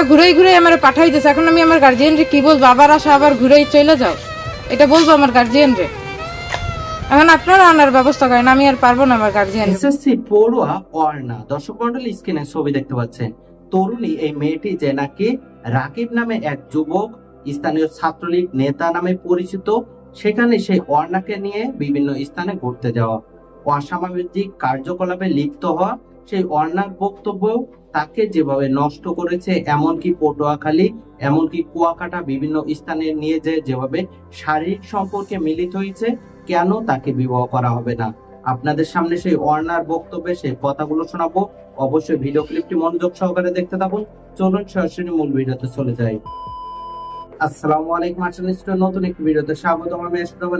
তারা ঘুরেই ঘুরে আমার পাঠাই দিয়েছে এখন আমি আমার গার্জিয়ানরে কি বলব? আবার আসা, আবার ঘুরেই চলে যাও। এটা বলব আমার গার্জিয়ানরে গার্জিয়ান রাকিব নামে এক যুবক, স্থানীয় ছাত্রলীগ নেতা নামে পরিচিত, সেখানে সেই অর্ণাকে নিয়ে বিভিন্ন স্থানে ঘুরতে যাওয়া। কার্যকলাপে লিপ্ত হওয়া সেই অর্ণার বক্তব্য তাকে যেভাবে নষ্ট করেছে, এমনকি পটুয়াখালী, এমনকি কুয়াকাটা বিভিন্ন স্থানে নিয়ে যে যেভাবে শারীরিক সম্পর্কে মিলিত হয়েছে, কেন তাকে বিবাহ করা হবে না? আপনাদের সামনে সেই অর্ণার বক্তব্যে সেই কথাগুলো শোনাবো। অবশ্যই ভিডিও ক্লিপটি মনোযোগ সহকারে দেখতে থাকুন। চলুন সরাসরি মূল ভিডিওতে চলে যাই। আসসালামু আলাইকুম আসলে নতুন একটি ভিডিওতে স্বাগত। আমি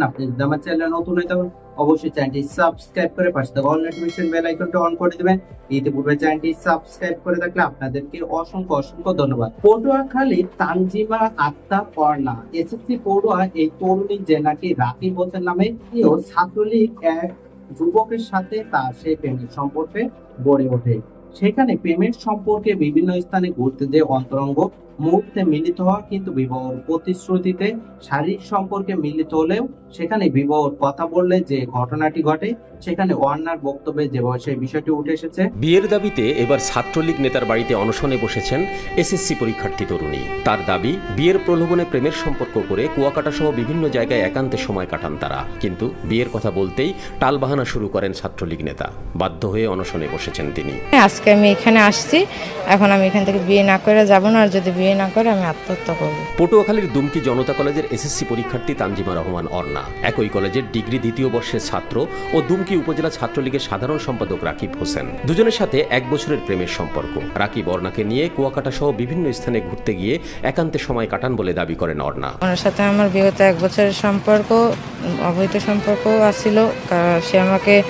আপনি যদি আমার চ্যানেলে নতুন হয়ে থাকুন, অবশ্যই চ্যানেলটি সাবস্ক্রাইব করে পাশে থাকা অল নোটিফিকেশন বেল আইকনটা অন করে ইতিপূর্বে চ্যানেলটি সাবস্ক্রাইব করে থাকলে আপনাদেরকে অসংখ্য অসংখ্য ধন্যবাদ। পটুয়াখালী তানজিমা আক্তা পর্ণা, এসএসসি পড়ুয়া এই তরুণী যে নাকি হোসেন নামে ছাত্রলীগ এক যুবকের সাথে তার সেই প্রেমের সম্পর্কে গড়ে ওঠে। সেখানে প্রেমের সম্পর্কে বিভিন্ন স্থানে ঘুরতে যে অন্তরঙ্গ মুহূর্তে মিলিত হওয়া কিন্তু বিবাহর প্রতিশ্রুতিতে শারীরিক সম্পর্কে মিলিত হলেও সেখানে বিবাহর কথা বললে যে ঘটনাটি ঘটে সেখানে ওয়ার্নার বক্তব্যে যেভাবে সেই বিষয়টি উঠে এসেছে। বিয়ের দাবিতে এবার ছাত্রলীগ নেতার বাড়িতে অনশনে বসেছেন এসএসসি পরীক্ষার্থী তরুণী। তার দাবি বিয়ের প্রলোভনে প্রেমের সম্পর্ক করে কুয়াকাটা সহ বিভিন্ন জায়গায় একান্তে সময় কাটান তারা। কিন্তু বিয়ের কথা বলতেই টালবাহানা শুরু করেন ছাত্রলীগ নেতা। বাধ্য হয়ে অনশনে বসেছেন তিনি। আজকে আমি এখানে আসছি। এখন আমি এখান থেকে বিয়ে না করে যাব না আর যদি বিয়ে না করে আমি আত্মহত্যা করব। পটুয়াখালীর দুমকি জনতা কলেজের এসএসসি পরীক্ষার্থী তানজিমা রহমান অর্ণা। একই কলেজের ডিগ্রি দ্বিতীয় বর্ষের ছাত্র ও দুমকি উপজেলা ছাত্রলীগের সাধারণ সম্পাদক রাকিব হোসেন। দুজনের সাথে এক বছরের প্রেমের সম্পর্ক। রাকিব অর্ণাকে নিয়ে কুয়াকাটা সহ বিভিন্ন স্থানে ঘুরতে গিয়ে একান্তে সময় কাটান বলে দাবি করেন অর্ণা। ওনার সাথে আমার বিগত এক বছরের সম্পর্ক অবৈধ সম্পর্ক আছিল। কা- সে আমাকে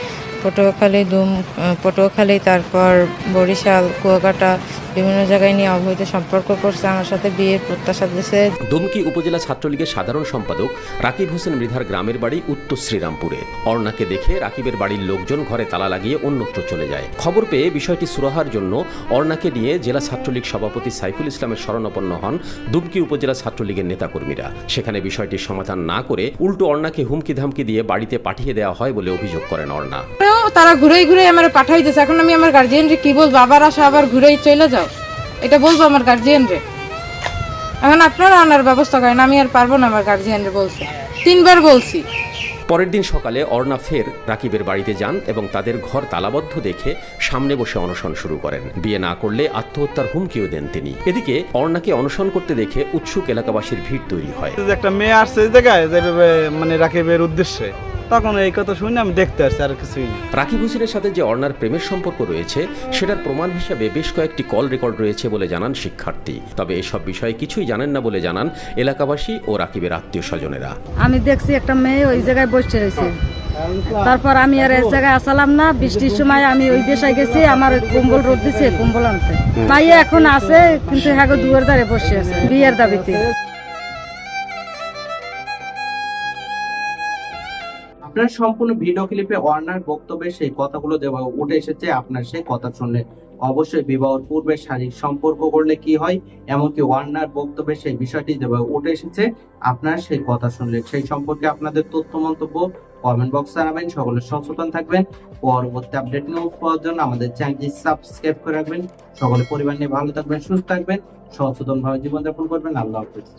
পটুয়াখালী দুম পটুয়াখালী তারপর বরিশাল কুয়াকাটা বিভিন্ন জায়গায় নিয়ে অবৈধ সম্পর্ক করছে আমার সাথে বিয়ের প্রত্যাশা দিয়েছে দুমকি উপজেলা ছাত্রলীগের সাধারণ সম্পাদক রাকিব হোসেন মৃধার গ্রামের বাড়ি উত্তর শ্রীরামপুরে। অর্ণাকে দেখে রাকিবের বাড়ির লোকজন ঘরে তালা লাগিয়ে অন্যত্র চলে যায়। খবর পেয়ে বিষয়টি সুরাহার জন্য অর্ণাকে নিয়ে জেলা ছাত্রলীগ সভাপতি সাইফুল ইসলামের শরণাপন্ন হন দুমকি উপজেলা ছাত্রলীগের নেতাকর্মীরা। সেখানে বিষয়টি সমাধান না করে উল্টো অর্ণাকে হুমকি ধামকি দিয়ে বাড়িতে পাঠিয়ে দেওয়া হয় বলে অভিযোগ করেন অর্ণা। তারা ঘুরেই ঘুরে আমার পাঠাই দিয়েছে এখন আমি আমার গার্জিয়ানরে কি বলব? আবার আসা আবার ঘুরেই চলে যাও এটা বলব আমার গার্জিয়ানরে এখন আপনারা আনার ব্যবস্থা করেন আমি আর পারব না আমার গার্জিয়ানরে বলছি তিনবার বলছি। পরের দিন সকালে অর্ণা ফের রাকিবের বাড়িতে যান এবং তাদের ঘর তালাবদ্ধ দেখে সামনে বসে অনশন শুরু করেন। বিয়ে না করলে আত্মহত্যার হুমকিও দেন তিনি। এদিকে অর্ণাকে অনশন করতে দেখে উৎসুক এলাকাবাসীর ভিড় তৈরি হয়। যে একটা মেয়ে আসছে জায়গায় মানে রাকিবের উদ্দেশ্যে। তখন এই কথা শুনে আমি দেখতে আসছি আর কিছুই না। রাকিব হোসেনের সাথে যে অর্ণার প্রেমের সম্পর্ক রয়েছে সেটার প্রমাণ হিসাবে বেশ কয়েকটি কল রেকর্ড রয়েছে বলে জানান শিক্ষার্থী। তবে এসব বিষয়ে কিছুই জানেন না বলে জানান এলাকাবাসী ও রাকিবের আত্মীয় স্বজনেরা। আমি দেখছি একটা মেয়ে ওই জায়গায় বসে রয়েছে। তারপর আমি আর এক জায়গায় আসালাম না। বৃষ্টির সময় আমি ওই দেশায় গেছি আমার কম্বল রোদ দিছে কম্বল আনতে। মাইয়া এখন আছে কিন্তু হ্যাঁ দুয়ার দ্বারে বসে আছে বিয়ের দাবিতে। আপনার সম্পূর্ণ ভিডিও ক্লিপে ওয়ার্নার বক্তব্যে সেই কথাগুলো যেভাবে উঠে এসেছে, আপনার সেই কথা শুনলে অবশ্যই বিবাহের পূর্বে শারীরিক সম্পর্ক করলে কি হয়, এমনকি ওয়ার্নার বক্তব্যে সেই বিষয়টি যেভাবে উঠে এসেছে, আপনার সেই কথা শুনলে সেই সম্পর্কে আপনাদের তথ্য, মন্তব্য কমেন্ট বক্স জানাবেন, সকলে সচেতন থাকবেন। পরবর্তী আপডেট নিউজ পাওয়ার জন্য আমাদের চ্যানেলটি সাবস্ক্রাইব করে রাখবেন। সকলে পরিবার নিয়ে ভালো থাকবেন, সুস্থ থাকবেন সচেতন ভাবে জীবনযাপন করবেন। আল্লাহ হাফিজ।